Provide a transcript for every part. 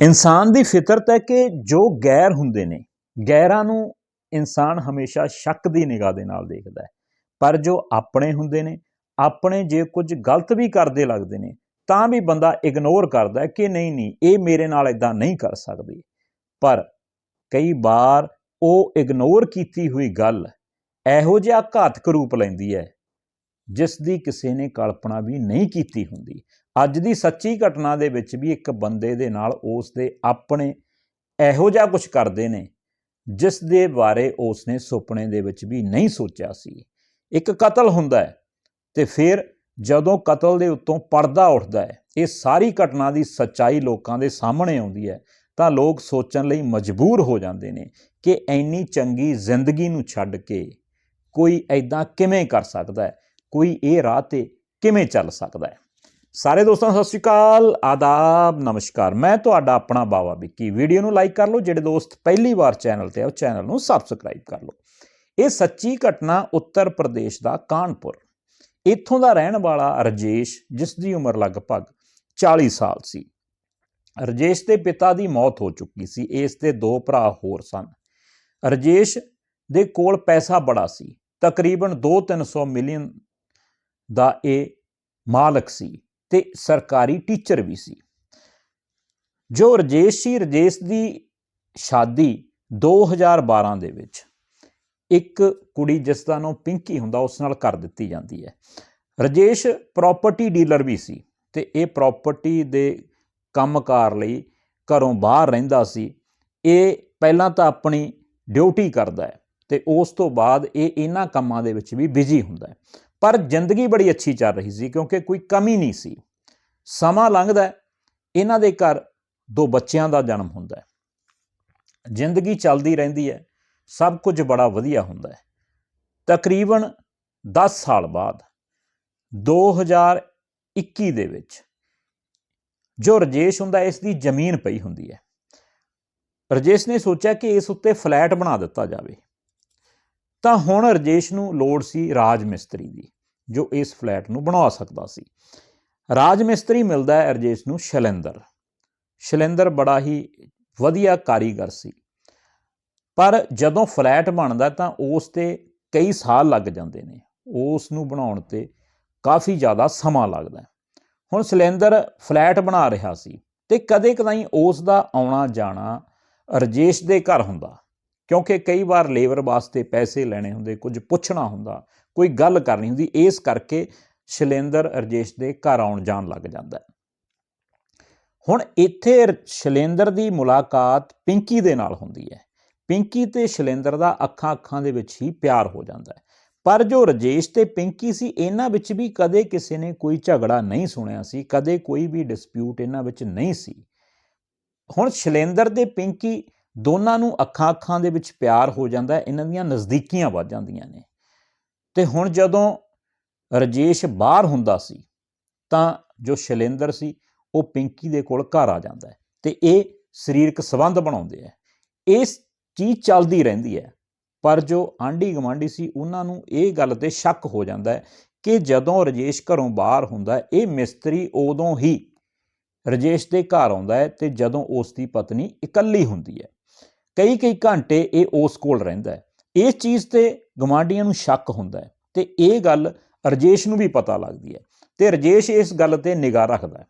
ਇਨਸਾਨ ਦੀ ਫਿਤਰਤ ਹੈ ਕਿ ਜੋ ਗੈਰ ਹੁੰਦੇ ਨੇ, ਗੈਰਾਂ ਨੂੰ ਇਨਸਾਨ ਹਮੇਸ਼ਾ ਸ਼ੱਕ ਦੀ ਨਿਗਾਹ ਦੇ ਨਾਲ ਦੇਖਦਾ ਹੈ। ਪਰ ਜੋ ਆਪਣੇ ਹੁੰਦੇ ਨੇ, ਆਪਣੇ ਜੇ ਕੁਝ ਗਲਤ ਵੀ ਕਰਦੇ ਲੱਗਦੇ ਨੇ, ਤਾਂ ਵੀ ਬੰਦਾ ਇਗਨੋਰ ਕਰਦਾ ਕਿ ਨਹੀਂ ਨਹੀਂ, ਇਹ ਮੇਰੇ ਨਾਲ ਇਦਾਂ ਨਹੀਂ ਕਰ ਸਕਦੀ। ਪਰ ਕਈ ਵਾਰ ਉਹ ਇਗਨੋਰ ਕੀਤੀ ਹੋਈ ਗੱਲ ਇਹੋ ਜਿਹਾ ਘਾਤਕ ਰੂਪ ਲੈਂਦੀ ਹੈ, ਜਿਸ ਦੀ ਕਿਸੇ ਨੇ ਕਲਪਨਾ ਵੀ ਨਹੀਂ ਕੀਤੀ ਹੁੰਦੀ। ਅੱਜ ਦੀ ਸੱਚੀ ਘਟਨਾ ਦੇ ਵਿੱਚ ਵੀ ਇੱਕ ਬੰਦੇ ਦੇ ਨਾਲ ਉਸ ਦੇ ਆਪਣੇ ਇਹੋ ਜਿਹਾ ਕੁਝ ਕਰਦੇ ਨੇ, ਜਿਸ ਦੇ ਬਾਰੇ ਉਸ ਨੇ ਸੁਪਨੇ ਦੇ ਵਿੱਚ ਵੀ ਨਹੀਂ ਸੋਚਿਆ ਸੀ। ਇੱਕ ਕਤਲ ਹੁੰਦਾ ਹੈ ਤੇ ਫਿਰ ਜਦੋਂ ਕਤਲ ਦੇ ਉੱਤੋਂ ਪਰਦਾ ਉੱਠਦਾ ਹੈ, ਇਹ ਸਾਰੀ ਘਟਨਾ ਦੀ ਸੱਚਾਈ ਲੋਕਾਂ ਦੇ ਸਾਹਮਣੇ ਆਉਂਦੀ ਹੈ, ਤਾਂ ਲੋਕ ਸੋਚਣ ਲਈ ਮਜਬੂਰ ਹੋ ਜਾਂਦੇ ਨੇ ਕਿ ਐਨੀ ਚੰਗੀ ਜ਼ਿੰਦਗੀ ਨੂੰ ਛੱਡ ਕੇ ਕੋਈ ਐਦਾਂ ਕਿਵੇਂ ਕਰ ਸਕਦਾ ਹੈ, ਕੋਈ ਇਹ ਰਾਹ ਤੇ ਕਿਵੇਂ ਚੱਲ ਸਕਦਾ ਹੈ। ਸਾਰੇ ਦੋਸਤਾਂ, ਸਤਿ ਸ਼੍ਰੀ ਅਕਾਲ, ਆਦਾਬ, ਨਮਸਕਾਰ। ਮੈਂ ਤੁਹਾਡਾ ਆਪਣਾ ਬਾਵਾ ਵਿੱਕੀ। ਵੀਡੀਓ ਨੂੰ ਲਾਈਕ ਕਰ ਲਓ, ਜਿਹੜੇ ਦੋਸਤ ਪਹਿਲੀ ਵਾਰ ਚੈਨਲ ਤੇ ਆ, ਉਹ ਚੈਨਲ ਨੂੰ ਸਬਸਕ੍ਰਾਈਬ ਕਰ ਲਓ। ਇਹ ਸੱਚੀ ਘਟਨਾ ਉੱਤਰ ਪ੍ਰਦੇਸ਼ ਦਾ ਕਾਨਪੁਰ। ਇੱਥੋਂ ਦਾ ਰਹਿਣ ਵਾਲਾ ਰਜੇਸ਼, ਜਿਸ ਦੀ ਉਮਰ ਲਗਭਗ 40 ਸਾਲ ਸੀ, ਰਜੇਸ਼ ਦੇ ਪਿਤਾ ਦੀ ਮੌਤ ਹੋ ਚੁੱਕੀ ਸੀ। ਇਸ ਦੇ ਦੋ ਭਰਾ ਹੋਰ ਸਨ। ਰਜੇਸ਼ ਦੇ ਕੋਲ ਪੈਸਾ ਬੜਾ ਸੀ। ਤਕਰੀਬਨ 2-300 ਮਿਲੀਅਨ ਦਾ ਇਹ ਮਾਲਕ ਸੀ। ਤੇ ਸਰਕਾਰੀ ਟੀਚਰ ਵੀ ਸੀ। ਜੋ ਰਜੇਸ਼ ਸੀ, ਰਜੇਸ਼ ਦੀ ਸ਼ਾਦੀ 2012 ਦੇ ਵਿੱਚ ਇੱਕ ਕੁੜੀ ਜਿਸ ਦਾ ਨਾਮ ਪਿੰਕੀ ਹੁੰਦਾ, ਉਸ ਨਾਲ ਕਰ ਦਿੱਤੀ ਜਾਂਦੀ ਹੈ। ਰਜੇਸ਼ ਪ੍ਰਾਪਰਟੀ ਡੀਲਰ ਵੀ ਸੀ ਤੇ ਇਹ ਪ੍ਰਾਪਰਟੀ ਦੇ ਕੰਮਕਾਰ ਲਈ ਘਰੋਂ ਬਾਹਰ ਰਹਿੰਦਾ ਸੀ। ਇਹ ਪਹਿਲਾਂ ਤਾਂ ਆਪਣੀ ਡਿਊਟੀ ਕਰਦਾ ਹੈ ਤੇ ਉਸ ਤੋਂ ਬਾਅਦ ਇਹ ਇਹਨਾਂ ਕੰਮਾਂ ਦੇ ਵਿੱਚ ਵੀ ਬਿਜ਼ੀ ਹੁੰਦਾ ਹੈ। ਪਰ ਜ਼ਿੰਦਗੀ ਬੜੀ ਅੱਛੀ ਚੱਲ ਰਹੀ ਸੀ ਕਿਉਂਕਿ ਕੋਈ ਕਮੀ ਨਹੀਂ ਸੀ। ਸਮਾਂ ਲੰਘਦਾ ਇਹਨਾਂ ਦੇ ਘਰ ਦੋ ਬੱਚਿਆਂ ਦਾ ਜਨਮ ਹੁੰਦਾ ਹੈ। ਜ਼ਿੰਦਗੀ ਚੱਲਦੀ ਰਹਿੰਦੀ ਹੈ, ਸਭ ਕੁਝ ਬੜਾ ਵਧੀਆ ਹੁੰਦਾ ਹੈ। ਤਕਰੀਬਨ 10 ਸਾਲ ਬਾਅਦ 2021 ਦੇ ਵਿੱਚ ਜੋ ਰਜੇਸ਼ ਹੁੰਦਾ, ਇਸ ਦੀ ਜ਼ਮੀਨ ਪਈ ਹੁੰਦੀ ਹੈ। ਰਜੇਸ਼ ਨੇ ਸੋਚਿਆ ਕਿ ਇਸ ਉੱਤੇ ਫਲੈਟ ਬਣਾ ਦਿੱਤਾ ਜਾਵੇ। ਤਾਂ ਹੁਣ ਰਜੇਸ਼ ਨੂੰ ਲੋੜ ਸੀ ਰਾਜ ਮਿਸਤਰੀ ਦੀ, ਜੋ ਇਸ ਫਲੈਟ ਨੂੰ ਬਣਾ ਸਕਦਾ ਸੀ। ਰਾਜ ਮਿਸਤਰੀ ਮਿਲਦਾ ਹੈ ਰਜੇਸ਼ ਨੂੰ ਸ਼ੈਲੰਦਰ। ਸ਼ੈਲੰਦਰ ਬੜਾ ਹੀ ਵਧੀਆ ਕਾਰੀਗਰ ਸੀ। ਪਰ ਜਦੋਂ ਫਲੈਟ ਬਣਦਾ ਤਾਂ ਉਸ ਤੇ ਕਈ ਸਾਲ ਲੱਗ ਜਾਂਦੇ ਨੇ। ਉਸ ਨੂੰ ਬਣਾਉਣ ਤੇ ਕਾਫੀ ਜ਼ਿਆਦਾ ਸਮਾਂ ਲੱਗਦਾ ਹੁਣ ਸਿਲੰਦਰ ਫਲੈਟ ਬਣਾ ਰਿਹਾ ਸੀ ਤੇ ਕਦੇ ਕਦਾਈ ਉਸ ਦਾ ਆਉਣਾ ਜਾਣਾ ਰਜੇਸ਼ ਦੇ ਘਰ ਹੁੰਦਾ। ਕਿਉਂਕਿ ਕਈ ਵਾਰ ਲੇਬਰ ਵਾਸਤੇ ਪੈਸੇ ਲੈਣੇ ਹੁੰਦੇ, ਕੁਝ ਪੁੱਛਣਾ ਹੁੰਦਾ, ਕੋਈ ਗੱਲ ਕਰਨੀ ਹੁੰਦੀ, ਇਸ ਕਰਕੇ ਸ਼ੈਲੰਦਰ ਰਜੇਸ਼ ਦੇ ਘਰ ਆਉਣ ਜਾਣ ਲੱਗ ਜਾਂਦਾ ਹੁਣ ਇੱਥੇ ਸ਼ੈਲੰਦਰ ਦੀ ਮੁਲਾਕਾਤ ਪਿੰਕੀ ਦੇ ਨਾਲ ਹੁੰਦੀ ਹੈ। ਪਿੰਕੀ ਤੇ ਸ਼ੈਲੰਦਰ ਦਾ ਅੱਖਾਂ ਅੱਖਾਂ ਦੇ ਵਿੱਚ ਹੀ ਪਿਆਰ ਹੋ ਜਾਂਦਾ ਹੈ। ਪਰ ਜੋ ਰਜੇਸ਼ ਤੇ ਪਿੰਕੀ ਸੀ, ਇਹਨਾਂ ਵਿੱਚ ਵੀ ਕਦੇ ਕਿਸੇ ਨੇ ਕੋਈ ਝਗੜਾ ਨਹੀਂ ਸੁਣਿਆ ਸੀ, ਕਦੇ ਕੋਈ ਵੀ ਡਿਸਪਿਊਟ ਇਹਨਾਂ ਵਿੱਚ ਨਹੀਂ ਸੀ। ਹੁਣ ਸ਼ੈਲੰਦਰ ਤੇ ਪਿੰਕੀ ਦੋਨਾਂ ਨੂੰ ਅੱਖਾਂ ਅੱਖਾਂ ਦੇ ਵਿੱਚ ਪਿਆਰ ਹੋ ਜਾਂਦਾ ਇਹਨਾਂ ਦੀਆਂ ਨਜ਼ਦੀਕੀਆਂ ਵੱਧ ਜਾਂਦੀਆਂ ਨੇ। ਤੇ ਹੁਣ ਜਦੋਂ ਰਜੇਸ਼ ਬਾਹਰ ਹੁੰਦਾ ਸੀ, ਤਾਂ ਜੋ ਸ਼ੈਲੰਦਰ ਸੀ, ਉਹ ਪਿੰਕੀ ਦੇ ਕੋਲ ਘਰ ਆ ਜਾਂਦਾ ਹੈ ਤੇ ਇਹ ਸਰੀਰਕ ਸੰਬੰਧ ਬਣਾਉਂਦੇ ਆ ਇਸ ਚੀਜ਼ ਚੱਲਦੀ ਰਹਿੰਦੀ ਹੈ, ਪਰ ਜੋ ਆਂਢੀ ਗਵਾਂਢੀ ਸੀ, ਉਹਨਾਂ ਨੂੰ ਇਹ ਗੱਲ ਤੇ ਸ਼ੱਕ ਹੋ ਜਾਂਦਾ ਹੈ ਕਿ ਜਦੋਂ ਰਜੇਸ਼ ਘਰੋਂ ਬਾਹਰ ਹੁੰਦਾ ਇਹ ਮਿਸਤਰੀ ਉਦੋਂ ਹੀ ਰਜੇਸ਼ ਦੇ ਘਰ ਆਉਂਦਾ ਹੈ ਤੇ ਜਦੋਂ ਉਸ ਦੀ ਪਤਨੀ ਇਕੱਲੀ ਹੁੰਦੀ ਹੈ। ਕਈ ਕਈ ਘੰਟੇ ਇਹ ਉਸ ਕੋਲ ਰਹਿੰਦਾ ਹੈ। ਇਸ ਚੀਜ਼ ਤੇ ਗਵਾਂਢੀਆਂ ਨੂੰ ਸ਼ੱਕ ਹੁੰਦਾ ਹੈ ਤੇ ਇਹ ਗੱਲ ਰਜੇਸ਼ ਨੂੰ ਵੀ ਪਤਾ ਲੱਗਦੀ ਹੈ ਤੇ ਰਜੇਸ਼ ਇਸ ਗੱਲ ਤੇ ਨਿਗਾਹ ਰੱਖਦਾ ਹੈ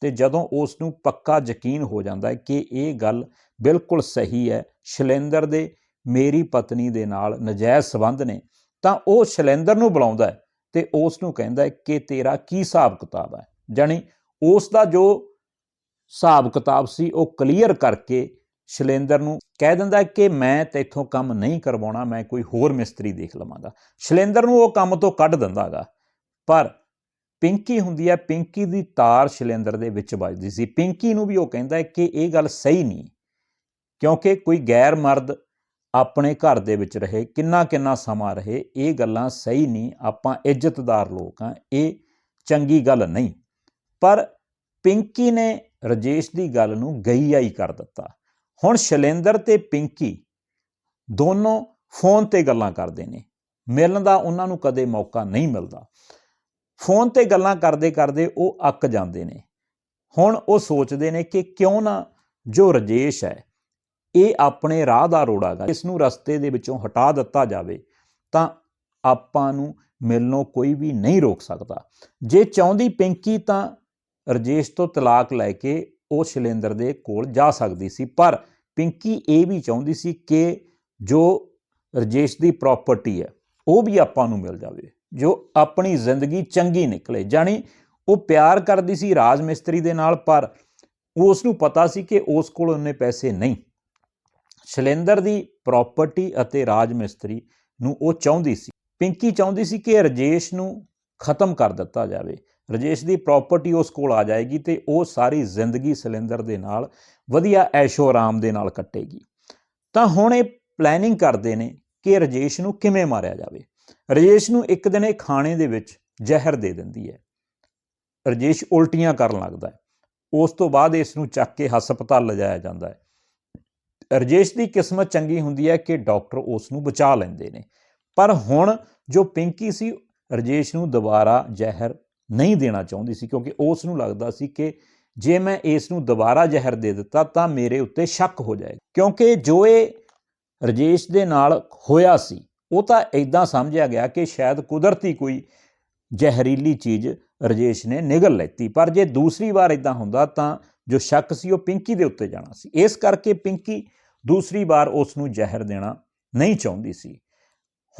ਤੇ ਜਦੋਂ ਉਸ ਨੂੰ ਪੱਕਾ ਯਕੀਨ ਹੋ ਜਾਂਦਾ ਹੈ ਕਿ ਇਹ ਗੱਲ ਬਿਲਕੁਲ ਸਹੀ ਹੈ, ਸ਼ੈਲੰਦਰ ਦੇ ਮੇਰੀ ਪਤਨੀ ਦੇ ਨਾਲ ਨਜਾਇਜ਼ ਸਬੰਧ ਨੇ, ਤਾਂ ਉਹ ਸ਼ੈਲੰਦਰ ਨੂੰ ਬੁਲਾਉਂਦਾ ਹੈ ਤੇ ਉਸ ਨੂੰ ਕਹਿੰਦਾ ਹੈ ਕਿ ਤੇਰਾ ਕੀ ਹਿਸਾਬ ਕਿਤਾਬ ਹੈ? ਜਾਨੀ ਉਸ ਦਾ ਜੋ ਹਿਸਾਬ ਕਿਤਾਬ ਸੀ ਉਹ ਕਲੀਅਰ ਕਰਕੇ ਸ਼ੈਲੰਦਰ ਨੂੰ ਕਹਿ ਦਿੰਦਾ ਕਿ ਮੈਂ ਤੇਥੋਂ ਕੰਮ ਨਹੀਂ ਕਰਵਾਉਣਾ, ਮੈਂ ਕੋਈ ਹੋਰ ਮਿਸਤਰੀ ਦੇਖ ਲਵਾਂਗਾ। ਸ਼ੈਲੰਦਰ ਨੂੰ ਉਹ ਕੰਮ ਤੋਂ ਕੱਢ ਦਿੰਦਾਗਾ। ਪਰ ਪਿੰਕੀ ਹੁੰਦੀ ਹੈ ਪਿੰਕੀ ਦੀ ਤਾਰ ਸ਼ੈਲੰਦਰ ਦੇ ਵਿੱਚ ਵੱਜਦੀ ਸੀ। ਪਿੰਕੀ ਨੂੰ ਵੀ ਉਹ ਕਹਿੰਦਾ ਹੈ ਕਿ ਇਹ ਗੱਲ ਸਹੀ ਨਹੀਂ, ਕਿਉਂਕਿ ਕੋਈ ਗੈਰ ਮਰਦ ਆਪਣੇ ਘਰ ਦੇ ਵਿੱਚ ਰਹੇ ਕਿੰਨਾ ਕਿੰਨਾ ਸਮਾਂ ਰਹੇ, ਇਹ ਗੱਲਾਂ ਸਹੀ ਨਹੀਂ, ਆਪਾਂ ਇੱਜ਼ਤਦਾਰ ਲੋਕ ਆ, ਇਹ ਚੰਗੀ ਗੱਲ ਨਹੀਂ। ਪਰ ਪਿੰਕੀ ਨੇ ਰਜੇਸ਼ ਦੀ ਗੱਲ ਨੂੰ ਗਈਆ ਹੀ ਕਰ ਦਿੱਤਾ। ਹੁਣ ਸ਼ੈਲੰਦਰ ਤੇ ਪਿੰਕੀ ਦੋਨੋਂ ਫੋਨ ਤੇ ਗੱਲਾਂ ਕਰਦੇ ਨੇ। ਮਿਲਣ ਦਾ ਉਹਨਾਂ ਨੂੰ ਕਦੇ ਮੌਕਾ ਨਹੀਂ ਮਿਲਦਾ। ਫੋਨ ਤੇ ਗੱਲਾਂ ਕਰਦੇ ਕਰਦੇ ਉਹ ਅੱਕ ਜਾਂਦੇ ਨੇ। ਹੁਣ ਉਹ ਸੋਚਦੇ ਨੇ ਕਿ ਕਿਉਂ ਨਾ ਜੋ ਰਜੇਸ਼ ਹੈ, ਇਹ ਆਪਣੇ ਰਾਹ ਦਾ ਰੋੜਾ ਰੋੜਾਗਾ ਇਸ ਨੂੰ ਰਸਤੇ ਦੇ ਵਿੱਚੋਂ ਹਟਾ ਦਿੱਤਾ ਜਾਵੇ, ਤਾਂ ਆਪਾਂ ਨੂੰ ਮਿਲਣੋਂ ਕੋਈ ਵੀ ਨਹੀਂ ਰੋਕ ਸਕਦਾ। ਜੇ ਚਾਹੁੰਦੀ ਪਿੰਕੀ ਤਾਂ ਰਜੇਸ਼ ਤੋਂ ਤਲਾਕ ਲੈ ਕੇ ਉਹ ਸ਼ੈਲੇਂਦਰ ਦੇ ਕੋਲ ਜਾ ਸਕਦੀ ਸੀ, ਪਰ ਪਿੰਕੀ ਇਹ ਵੀ ਚਾਹੁੰਦੀ ਸੀ ਕਿ ਜੋ ਰਜੇਸ਼ ਦੀ ਪ੍ਰਾਪਰਟੀ ਹੈ, ਉਹ ਵੀ ਆਪਾਂ ਨੂੰ ਮਿਲ ਜਾਵੇ, ਜੋ ਆਪਣੀ ਜ਼ਿੰਦਗੀ ਚੰਗੀ ਨਿਕਲੇ, ਜਾਣੀ ਉਹ ਪਿਆਰ ਕਰਦੀ ਸੀ ਰਾਜ ਮਿਸਤਰੀ ਦੇ ਨਾਲ, ਪਰ ਉਸ ਨੂੰ ਪਤਾ ਸੀ ਕਿ ਉਸ ਕੋਲ ਉਹਨੇ ਪੈਸੇ ਨਹੀਂ। ਸ਼ੈਲੇਂਦਰ ਦੀ ਪ੍ਰਾਪਰਟੀ ਅਤੇ ਰਾਜ ਮਿਸਤਰੀ ਨੂੰ ਉਹ ਚਾਹੁੰਦੀ ਸੀ, ਪਿੰਕੀ ਚਾਹੁੰਦੀ ਸੀ ਕਿ ਰਜੇਸ਼ ਨੂੰ ਖਤਮ ਕਰ ਦਿੱਤਾ ਜਾਵੇ। ਰਜੇਸ਼ ਦੀ ਪ੍ਰਾਪਰਟੀ ਉਸ ਕੋਲ ਆ ਜਾਏਗੀ ਤੇ ਉਹ ਸਾਰੀ ਜ਼ਿੰਦਗੀ ਸਿਲੰਦਰ ਦੇ ਨਾਲ, ਵਧੀਆ ਐਸ਼ੋ ਆਰਾਮ ਦੇ ਨਾਲ ਕੱਟੇਗੀ। ਤਾਂ ਹੁਣ ਇਹ ਪਲੈਨਿੰਗ ਕਰਦੇ ਨੇ ਕਿ ਰਜੇਸ਼ ਨੂੰ ਕਿਵੇਂ ਮਾਰਿਆ ਜਾਵੇ। ਰਜੇਸ਼ ਨੂੰ ਇੱਕ ਦਿਨ ਇਹ ਖਾਣੇ ਦੇ ਵਿੱਚ ਜ਼ਹਿਰ ਦੇ ਦਿੰਦੀ ਹੈ। ਰਜੇਸ਼ ਉਲਟੀਆਂ ਕਰਨ ਲੱਗਦਾ ਹੈ। ਉਸ ਤੋਂ ਬਾਅਦ ਇਸ ਨੂੰ ਚੱਕ ਕੇ ਹਸਪਤਾਲ ਲਿਜਾਇਆ ਜਾਂਦਾ ਹੈ। ਰਜੇਸ਼ ਦੀ ਕਿਸਮਤ ਚੰਗੀ ਹੁੰਦੀ ਹੈ ਕਿ ਡਾਕਟਰ ਉਸ ਨੂੰ ਬਚਾ ਲੈਂਦੇ ਨੇ। ਪਰ ਹੁਣ ਜੋ ਪਿੰਕੀ ਸੀ, ਰਜੇਸ਼ ਨੂੰ ਦੁਬਾਰਾ ਜ਼ਹਿਰ ਨਹੀਂ ਦੇਣਾ ਚਾਹੁੰਦੀ ਸੀ ਕਿਉਂਕਿ ਉਸ ਨੂੰ ਲੱਗਦਾ ਸੀ ਕਿ ਜੇ ਮੈਂ ਇਸ ਨੂੰ ਦੁਬਾਰਾ ਜ਼ਹਿਰ ਦੇ ਦਿੱਤਾ ਤਾਂ ਮੇਰੇ ਉੱਤੇ ਸ਼ੱਕ ਹੋ ਜਾਏਗਾ। ਕਿਉਂਕਿ ਜੋ ਇਹ ਰਜੇਸ਼ ਦੇ ਨਾਲ ਹੋਇਆ ਸੀ, ਉਹ ਤਾਂ ਇਦਾਂ ਸਮਝਿਆ ਗਿਆ ਕਿ ਸ਼ਾਇਦ ਕੁਦਰਤੀ ਕੋਈ ਜ਼ਹਿਰੀਲੀ ਚੀਜ਼ ਰਜੇਸ਼ ਨੇ ਨਿਗਲ ਲੈਤੀ। ਪਰ ਜੇ ਦੂਸਰੀ ਵਾਰ ਇਦਾਂ ਹੁੰਦਾ ਤਾਂ ਜੋ ਸ਼ੱਕ ਸੀ, ਉਹ ਪਿੰਕੀ ਦੇ ਉੱਤੇ ਜਾਣਾ ਸੀ। ਇਸ ਕਰਕੇ ਪਿੰਕੀ ਦੂਸਰੀ ਵਾਰ ਉਸ ਨੂੰ ਜ਼ਹਿਰ ਦੇਣਾ ਨਹੀਂ ਚਾਹੁੰਦੀ ਸੀ।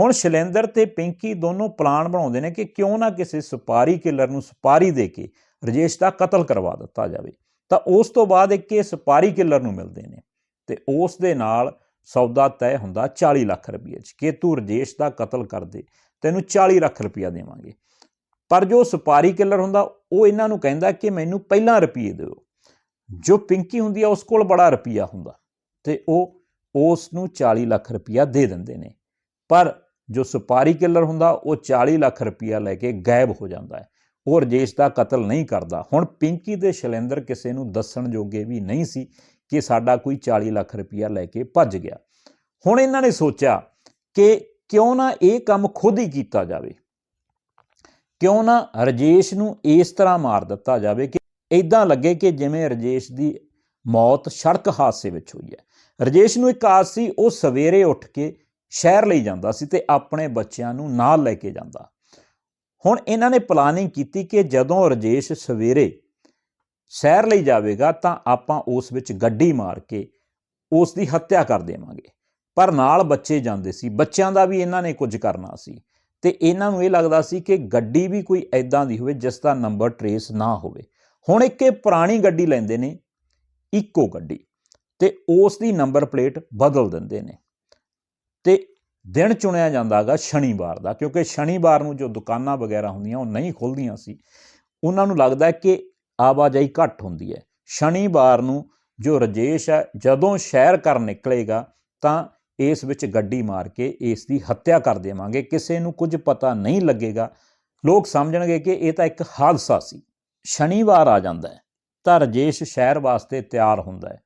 ਹੁਣ ਸ਼ੈਲੇਂਦਰ ਤੇ ਪਿੰਕੀ ਦੋਨੋਂ ਪਲਾਨ ਬਣਾਉਂਦੇ ਨੇ ਕਿ ਕਿਉਂ ਨਾ ਕਿਸੇ ਸੁਪਾਰੀ ਕਿਲਰ ਨੂੰ ਸੁਪਾਰੀ ਦੇ ਕੇ ਰਜੇਸ਼ ਦਾ ਕਤਲ ਕਰਵਾ ਦਿੱਤਾ ਜਾਵੇ। ਤਾਂ ਉਸ ਤੋਂ ਬਾਅਦ ਇੱਕ ਇਹ ਸੁਪਾਰੀ ਕਿਲਰ ਨੂੰ ਮਿਲਦੇ ਨੇ ਤੇ ਉਸ ਦੇ ਨਾਲ ਸੌਦਾ ਤੈਅ ਹੁੰਦਾ 40 ਲੱਖ ਰੁਪਏ 'ਚ ਕਿ ਤੂੰ ਰਜੇਸ਼ ਦਾ ਕਤਲ ਕਰ ਦੇ, ਤੈਨੂੰ 40 ਲੱਖ ਰੁਪਇਆ ਦੇਵਾਂਗੇ। ਪਰ ਜੋ ਸੁਪਾਰੀ ਕਿਲਰ ਹੁੰਦਾ, ਉਹ ਇਹਨਾਂ ਨੂੰ ਕਹਿੰਦਾ ਕਿ ਮੈਨੂੰ ਪਹਿਲਾਂ ਰੁਪਏ ਦਿਓ। ਜੋ ਪਿੰਕੀ ਹੁੰਦੀ ਆ, ਉਸ ਕੋਲ ਬੜਾ ਰੁਪਿਆ ਹੁੰਦਾ ਤੇ ਉਹ ਉਸ ਨੂੰ 40 ਲੱਖ ਰੁਪਇਆ ਦੇ ਦਿੰਦੇ ਨੇ। ਪਰ ਜੋ ਸੁਪਾਰੀ ਕਿਲਰ ਹੁੰਦਾ, ਉਹ 40 ਲੱਖ ਰੁਪਇਆ ਲੈ ਕੇ ਗਾਇਬ ਹੋ ਜਾਂਦਾ ਹੈ। ਉਹ ਰਜੇਸ਼ ਦਾ ਕਤਲ ਨਹੀਂ ਕਰਦਾ। ਹੁਣ ਪਿੰਕੀ ਤੇ ਸ਼ੈਲੇਂਦਰ ਕਿਸੇ ਨੂੰ ਦੱਸਣ ਜੋਗੇ ਵੀ ਨਹੀਂ ਸੀ ਕਿ ਸਾਡਾ ਕੋਈ 40 ਲੱਖ ਰੁਪਇਆ ਲੈ ਕੇ ਭੱਜ ਗਿਆ। ਹੁਣ ਇਹਨਾਂ ਨੇ ਸੋਚਿਆ ਕਿ ਕਿਉਂ ਨਾ ਇਹ ਕੰਮ ਖੁਦ ਹੀ ਕੀਤਾ ਜਾਵੇ। ਕਿਉਂ ਨਾ ਰਜੇਸ਼ ਨੂੰ ਇਸ ਤਰ੍ਹਾਂ ਮਾਰ ਦਿੱਤਾ ਜਾਵੇ ਕਿ ਇਦਾਂ ਲੱਗੇ ਕਿ ਜਿਵੇਂ ਰਜੇਸ਼ ਦੀ ਮੌਤ ਸੜਕ ਹਾਦਸੇ ਵਿੱਚ ਹੋਈ ਹੈ। ਰਜੇਸ਼ ਨੂੰ ਇੱਕ ਆਸ ਸੀ, ਉਹ ਸਵੇਰੇ ਉੱਠ ਕੇ ਸ਼ਹਿਰ ਲਈ ਜਾਂਦਾ ਸੀ ਤੇ ਆਪਣੇ ਬੱਚਿਆਂ ਨੂੰ ਨਾਲ ਲੈ ਕੇ ਜਾਂਦਾ। ਹੁਣ ਇਹਨਾਂ ਨੇ ਪਲਾਨਿੰਗ ਕੀਤੀ ਕਿ ਜਦੋਂ ਰਜੇਸ਼ ਸਵੇਰੇ ਸ਼ਹਿਰ ਲਈ ਜਾਵੇਗਾ ਤਾਂ ਆਪਾਂ ਉਸ ਵਿੱਚ ਗੱਡੀ ਮਾਰ ਕੇ ਉਸ ਦੀ ਹੱਤਿਆ ਕਰ ਦੇਵਾਂਗੇ। ਪਰ ਨਾਲ ਬੱਚੇ ਜਾਂਦੇ ਸੀ। ਬੱਚਿਆਂ ਦਾ ਵੀ ਇਹਨਾਂ ਨੇ ਕੁਝ ਕਰਨਾ ਸੀ। ਤੇ ਇਹਨਾਂ ਨੂੰ ਇਹ ਲੱਗਦਾ ਸੀ ਕਿ ਗੱਡੀ ਵੀ ਕੋਈ ਐਦਾਂ ਦੀ ਹੋਵੇ ਜਿਸ ਦਾ ਨੰਬਰ ਟਰੇਸ ਨਾ ਹੋਵੇ। ਹੁਣ ਇੱਕ ਇਹ ਪੁਰਾਣੀ ਗੱਡੀ ਲੈਂਦੇ ਨੇ, ਇੱਕੋ ਗੱਡੀ। ਤੇ ਉਸ ਦੀ ਨੰਬਰ ਪਲੇਟ ਬਦਲ ਦਿੰਦੇ ਨੇ। ਤੇ ਦਿਨ ਚੁਣਿਆ ਜਾਂਦਾ ਜਾਂਦਾਗਾ ਸ਼ਨੀਵਾਰ ਦਾ, ਕਿਉਂਕਿ ਸ਼ਨੀਵਾਰ ਨੂੰ ਜੋ ਦੁਕਾਨਾਂ ਵਗੈਰਾ ਹੁੰਦੀਆਂ, ਉਹ ਨਹੀਂ ਖੁੱਲਦੀਆਂ ਸੀ। ਉਹਨਾਂ ਨੂੰ ਲੱਗਦਾ ਕਿ ਆਵਾਜਾਈ ਘੱਟ ਹੁੰਦੀ ਹੈ। ਸ਼ਨੀਵਾਰ ਨੂੰ ਜੋ ਰਜੇਸ਼ ਹੈ, ਜਦੋਂ ਸ਼ਹਿਰ ਕਰ ਨਿਕਲੇਗਾ, ਤਾਂ ਇਸ ਵਿੱਚ ਗੱਡੀ ਮਾਰ ਕੇ ਇਸ ਦੀ ਹੱਤਿਆ ਕਰ ਦੇਵਾਂਗੇ। ਕਿਸੇ ਨੂੰ ਕੁਝ ਪਤਾ ਨਹੀਂ ਲੱਗੇਗਾ। ਲੋਕ ਸਮਝਣਗੇ ਕਿ ਇਹ ਤਾਂ ਇੱਕ ਹਾਦਸਾ ਸੀ। ਸ਼ਨੀਵਾਰ ਆ ਜਾਂਦਾ ਹੈ, ਤਾਂ ਰਜੇਸ਼ ਸ਼ਹਿਰ ਵਾਸਤੇ ਤਿਆਰ ਹੁੰਦਾ ਹੈ।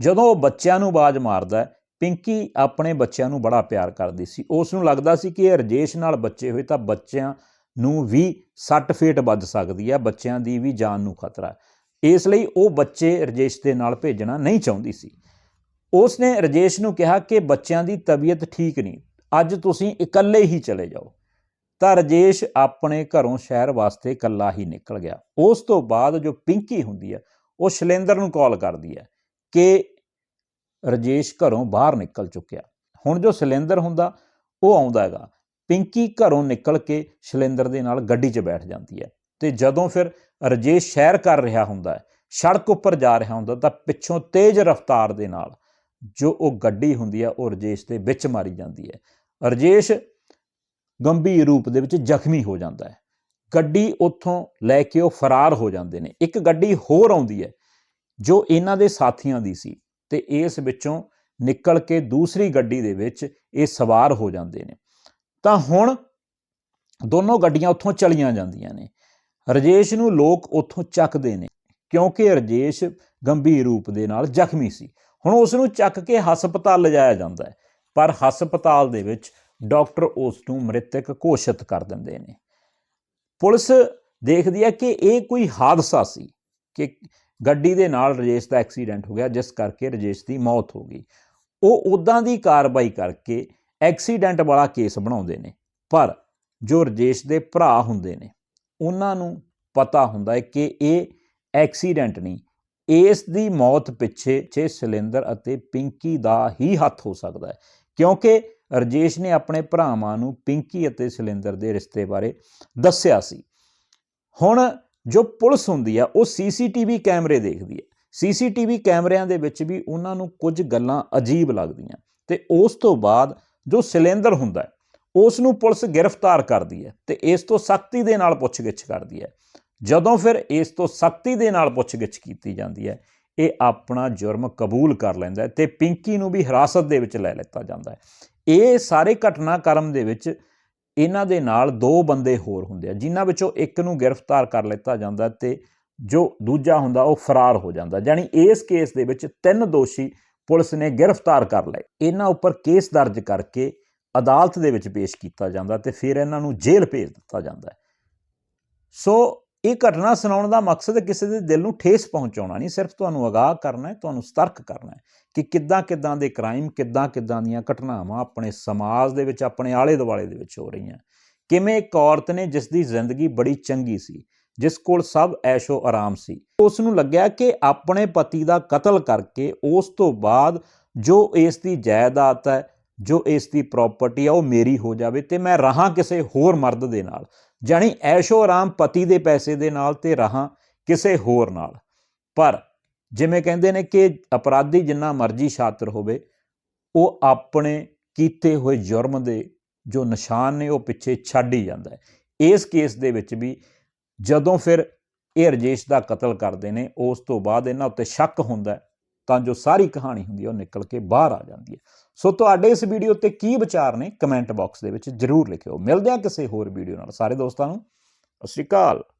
ਜਦੋਂ ਉਹ ਬੱਚਿਆਂ ਨੂੰ ਆਵਾਜ਼ ਮਾਰਦਾ ਹੈ ਪਿੰਕੀ ਆਪਣੇ ਬੱਚਿਆਂ ਨੂੰ ਬੜਾ ਪਿਆਰ ਕਰਦੀ ਸੀ। ਉਸ ਨੂੰ ਲੱਗਦਾ ਸੀ ਕਿ ਇਹ ਰਜੇਸ਼ ਨਾਲ ਬੱਚੇ ਹੋਏ ਤਾਂ ਬੱਚਿਆਂ ਨੂੰ ਵੀ ਸੱਟ ਫੇਟ ਵੱਜ ਸਕਦੀ ਹੈ ਬੱਚਿਆਂ ਦੀ ਵੀ ਜਾਨ ਨੂੰ ਖਤਰਾ। ਇਸ ਲਈ ਉਹ ਬੱਚੇ ਰਜੇਸ਼ ਦੇ ਨਾਲ ਭੇਜਣਾ ਨਹੀਂ ਚਾਹੁੰਦੀ ਸੀ। ਉਸ ਨੇ ਰਜੇਸ਼ ਨੂੰ ਕਿਹਾ ਕਿ ਬੱਚਿਆਂ ਦੀ ਤਬੀਅਤ ਠੀਕ ਨਹੀਂ, ਅੱਜ ਤੁਸੀਂ ਇਕੱਲੇ ਹੀ ਚਲੇ ਜਾਓ। ਤਾਂ ਰਜੇਸ਼ ਆਪਣੇ ਘਰੋਂ ਸ਼ਹਿਰ ਵਾਸਤੇ ਇਕੱਲਾ ਹੀ ਨਿਕਲ ਗਿਆ। ਉਸ ਤੋਂ ਬਾਅਦ ਜੋ ਪਿੰਕੀ ਹੁੰਦੀ ਹੈ ਉਹ ਸ਼ੈਲੇਂਦਰ ਨੂੰ ਕਾਲ ਕਰਦੀ ਹੈ ਕਿ ਰਜੇਸ਼ ਘਰੋਂ ਬਾਹਰ ਨਿਕਲ ਚੁੱਕਿਆ। ਹੁਣ ਜੋ ਸਿਲੰਦਰ ਹੁੰਦਾ, ਉਹ ਆਉਂਦਾ ਹੈਗਾ। ਪਿੰਕੀ ਘਰੋਂ ਨਿਕਲ ਕੇ ਸਿਲੰਦਰ ਦੇ ਨਾਲ ਗੱਡੀ 'ਚ ਬੈਠ ਜਾਂਦੀ ਹੈ ਤੇ ਜਦੋਂ ਫਿਰ ਰਜੇਸ਼ ਸ਼ਹਿਰ ਕਰ ਰਿਹਾ ਹੁੰਦਾ ਹੈ, ਸੜਕ ਉੱਪਰ ਜਾ ਰਿਹਾ ਹੁੰਦਾ, ਤਾਂ ਪਿੱਛੋਂ ਤੇਜ਼ ਰਫ਼ਤਾਰ ਦੇ ਨਾਲ ਜੋ ਉਹ ਗੱਡੀ ਹੁੰਦੀ ਹੈ, ਉਹ ਰਜੇਸ਼ ਦੇ ਵਿੱਚ ਮਾਰੀ ਜਾਂਦੀ ਹੈ। ਰਜੇਸ਼ ਗੰਭੀਰ ਰੂਪ ਦੇ ਵਿੱਚ ਜ਼ਖਮੀ ਹੋ ਜਾਂਦਾ ਹੈ। ਗੱਡੀ ਉੱਥੋਂ ਲੈ ਕੇ ਉਹ ਫਰਾਰ ਹੋ ਜਾਂਦੇ ਨੇ। ਇੱਕ ਗੱਡੀ ਹੋਰ ਆਉਂਦੀ ਹੈ, ਜੋ ਇਹਨਾਂ ਦੇ ਸਾਥੀਆਂ ਦੀ ਸੀ। ਤੇ ਇਸ ਵਿੱਚੋਂ ਨਿਕਲ ਕੇ ਦੂਸਰੀ ਗੱਡੀ ਦੇ ਵਿੱਚ ਇਹ ਸਵਾਰ ਹੋ ਜਾਂਦੇ ਨੇ। ਤਾਂ ਹੁਣ ਦੋਨੋਂ ਗੱਡੀਆਂ ਉੱਥੋਂ ਚਲੀਆਂ ਜਾਂਦੀਆਂ ਨੇ। ਰਜੇਸ਼ ਨੂੰ ਲੋਕ ਉੱਥੋਂ ਚੱਕਦੇ ਨੇ ਕਿਉਂਕਿ ਰਜੇਸ਼ ਗੰਭੀਰ ਰੂਪ ਦੇ ਨਾਲ ਜ਼ਖਮੀ ਸੀ। ਹੁਣ ਉਸ ਨੂੰ ਚੱਕ ਕੇ ਹਸਪਤਾਲ ਲਿਜਾਇਆ ਜਾਂਦਾ ਹੈ, ਪਰ ਹਸਪਤਾਲ ਦੇ ਵਿੱਚ ਡਾਕਟਰ ਉਸ ਨੂੰ ਮ੍ਰਿਤਕ ਘੋਸ਼ਿਤ ਕਰ ਦਿੰਦੇ ਨੇ। ਪੁਲਿਸ ਦੇਖਦੀ ਹੈ ਕਿ ਇਹ ਕੋਈ ਹਾਦਸਾ ਸੀ ਕਿ ਗੱਡੀ ਦੇ ਨਾਲ ਰਜੇਸ਼ ਦਾ ਐਕਸੀਡੈਂਟ ਹੋ ਗਿਆ, ਜਿਸ ਕਰਕੇ ਰਜੇਸ਼ ਦੀ ਮੌਤ ਹੋ ਗਈ। ਉਹ ਉਦਾਂ ਦੀ ਕਾਰਵਾਈ ਕਰਕੇ ਐਕਸੀਡੈਂਟ ਵਾਲਾ ਕੇਸ ਬਣਾਉਂਦੇ ਨੇ, ਪਰ ਜੋ ਰਜੇਸ਼ ਦੇ ਭਰਾ ਹੁੰਦੇ ਨੇ, ਉਹਨਾਂ ਨੂੰ ਪਤਾ ਹੁੰਦਾ ਹੈ ਕਿ ਇਹ ਐਕਸੀਡੈਂਟ ਨਹੀਂ, ਇਸ ਦੀ ਮੌਤ ਪਿੱਛੇ ਛੇ ਸਿਲਿੰਦਰ ਅਤੇ ਪਿੰਕੀ ਦਾ ਹੀ ਹੱਥ ਹੋ ਸਕਦਾ ਹੈ, ਕਿਉਂਕਿ ਰਜੇਸ਼ ਨੇ ਆਪਣੇ ਭਰਾਵਾਂ ਨੂੰ ਪਿੰਕੀ ਅਤੇ ਸਿਲਿੰਦਰ ਦੇ ਰਿਸ਼ਤੇ ਬਾਰੇ ਦੱਸਿਆ ਸੀ। ਹੁਣ ਜੋ ਪੁਲਿਸ ਹੁੰਦੀ ਆ, ਉਹ ਸੀਸੀਟੀਵੀ ਕੈਮਰੇ ਦੇਖਦੀ ਹੈ ਸੀਸੀਟੀਵੀ ਕੈਮਰਿਆਂ ਦੇ ਵਿੱਚ ਵੀ ਉਹਨਾਂ ਨੂੰ ਕੁਝ ਗੱਲਾਂ ਅਜੀਬ ਲੱਗਦੀਆਂ। ਤੇ ਉਸ ਤੋਂ ਬਾਅਦ ਜੋ ਸਿਲਿੰਦਰ ਹੁੰਦਾ ਉਸ ਨੂੰ ਪੁਲਿਸ ਗ੍ਰਿਫਤਾਰ ਕਰਦੀ ਹੈ ਤੇ ਇਸ ਤੋਂ ਸਖਤੀ ਦੇ ਨਾਲ ਪੁੱਛਗਿੱਛ ਕਰਦੀ ਹੈ। ਜਦੋਂ ਫਿਰ ਇਸ ਤੋਂ ਸਖਤੀ ਦੇ ਨਾਲ ਪੁੱਛਗਿੱਛ ਕੀਤੀ ਜਾਂਦੀ ਹੈ, ਇਹ ਆਪਣਾ ਜੁਰਮ ਕਬੂਲ ਕਰ ਲੈਂਦਾ ਹੈ ਤੇ ਪਿੰਕੀ ਨੂੰ ਵੀ ਹਿਰਾਸਤ ਦੇ ਵਿੱਚ ਲੈ ਲਿੱਤਾ ਜਾਂਦਾ ਹੈ। ਇਹ ਸਾਰੇ ਘਟਨਾਕ੍ਰਮ ਦੇ ਵਿੱਚ ਇਹਨਾਂ ਦੇ ਨਾਲ ਦੋ ਬੰਦੇ ਹੋਰ ਹੁੰਦੇ ਆ, ਜਿਨ੍ਹਾਂ ਵਿੱਚੋਂ ਇੱਕ ਨੂੰ ਗ੍ਰਿਫਤਾਰ ਕਰ ਲਿੱਤਾ ਜਾਂਦਾ ਤੇ ਜੋ ਦੂਜਾ ਹੁੰਦਾ ਉਹ ਫਰਾਰ ਹੋ ਜਾਂਦਾ। ਯਾਨੀ ਇਸ ਕੇਸ ਦੇ ਵਿੱਚ ਤਿੰਨ ਦੋਸ਼ੀ ਪੁਲਿਸ ਨੇ ਗ੍ਰਿਫਤਾਰ ਕਰ ਲਏ। ਇਹਨਾਂ ਉੱਪਰ ਕੇਸ ਦਰਜ ਕਰਕੇ ਅਦਾਲਤ ਦੇ ਵਿੱਚ ਪੇਸ਼ ਕੀਤਾ ਜਾਂਦਾ ਤੇ ਫਿਰ ਇਹਨਾਂ ਨੂੰ ਜੇਲ੍ਹ ਭੇਜ ਦਿੱਤਾ ਜਾਂਦਾ ਸੋ ਇਹ ਘਟਨਾ ਸੁਣਾਉਣ ਦਾ ਮਕਸਦ ਕਿਸੇ ਦੇ ਦਿਲ ਨੂੰ ਠੇਸ ਪਹੁੰਚਾਉਣਾ ਨਹੀਂ, ਸਿਰਫ ਤੁਹਾਨੂੰ ਅਗਾਹ ਕਰਨਾ ਹੈ, ਤੁਹਾਨੂੰ ਸਤਰਕ ਕਰਨਾ ਹੈ ਕਿ ਕਿੱਦਾਂ ਕਿੱਦਾਂ ਦੇ ਕ੍ਰਾਈਮ ਕਿੱਦਾਂ ਕਿੱਦਾਂ ਦੀਆਂ ਘਟਨਾਵਾਂ ਆਪਣੇ ਸਮਾਜ ਦੇ ਵਿੱਚ, ਆਪਣੇ ਆਲੇ ਦੁਆਲੇ ਦੇ ਵਿੱਚ ਹੋ ਰਹੀਆਂ। ਕਿਵੇਂ ਇੱਕ ਔਰਤ ਨੇ ਜਿਸ ਦੀ ਜ਼ਿੰਦਗੀ ਬੜੀ ਚੰਗੀ ਸੀ, ਜਿਸ ਕੋਲ ਸਭ ਐਸ਼ੋ ਆਰਾਮ ਸੀ, ਉਸ ਨੂੰ ਲੱਗਿਆ ਕਿ ਆਪਣੇ ਪਤੀ ਦਾ ਕਤਲ ਕਰਕੇ ਉਸ ਤੋਂ ਬਾਅਦ ਜੋ ਇਸ ਦੀ ਜਾਇਦਾਦ ਹੈ, ਜੋ ਇਸ ਦੀ ਪ੍ਰਾਪਰਟੀ ਆ ਉਹ ਮੇਰੀ ਹੋ ਜਾਵੇ ਤੇ ਮੈਂ ਰਹਾ ਕਿਸੇ ਹੋਰ ਮਰਦ ਦੇ ਨਾਲ। ਜਾਨੀ ਐਸ਼ੋ ਆਰਾਮ ਪਤੀ ਦੇ ਪੈਸੇ ਦੇ ਨਾਲ ਤੇ ਰਹਾ ਕਿਸੇ ਹੋਰ ਨਾਲ। ਪਰ ਜਿਵੇਂ ਕਹਿੰਦੇ ਨੇ ਕਿ ਅਪਰਾਧੀ ਜਿੰਨਾ ਮਰਜ਼ੀ ਸ਼ਾਤਰ ਹੋਵੇ, ਉਹ ਆਪਣੇ ਕੀਤੇ ਹੋਏ ਜੁਰਮ ਦੇ ਜੋ ਨਿਸ਼ਾਨ ਨੇ ਉਹ ਪਿੱਛੇ ਛੱਡ ਹੀ ਜਾਂਦਾ ਹੈ। ਇਸ ਕੇਸ ਦੇ ਵਿੱਚ ਵੀ ਜਦੋਂ ਫਿਰ ਇਹ ਰਜੇਸ਼ ਦਾ ਕਤਲ ਕਰਦੇ ਨੇ, ਉਸ ਤੋਂ ਬਾਅਦ ਇਹਨਾਂ ਉੱਤੇ ਸ਼ੱਕ ਹੁੰਦਾ ਤਾਂ ਜੋ ਸਾਰੀ ਕਹਾਣੀ ਹੁੰਦੀ ਹੈ, ਉਹ ਨਿਕਲ ਕੇ ਬਾਹਰ ਆ ਜਾਂਦੀ ਹੈ। ਸੋ ਤੁਹਾਡੇ ਇਸ ਵੀਡੀਓ ਤੇ ਕੀ ਵਿਚਾਰ ਨੇ, ਕਮੈਂਟ ਬਾਕਸ ਦੇ ਵਿੱਚ ਜਰੂਰ ਲਿਖਿਓ। ਮਿਲਦੇ ਹਾਂ ਕਿਸੇ ਹੋਰ ਵੀਡੀਓ ਨਾਲ। ਸਾਰੇ ਦੋਸਤਾਂ ਨੂੰ, ਸਤਿ ਸ਼੍ਰੀ ਅਕਾਲ।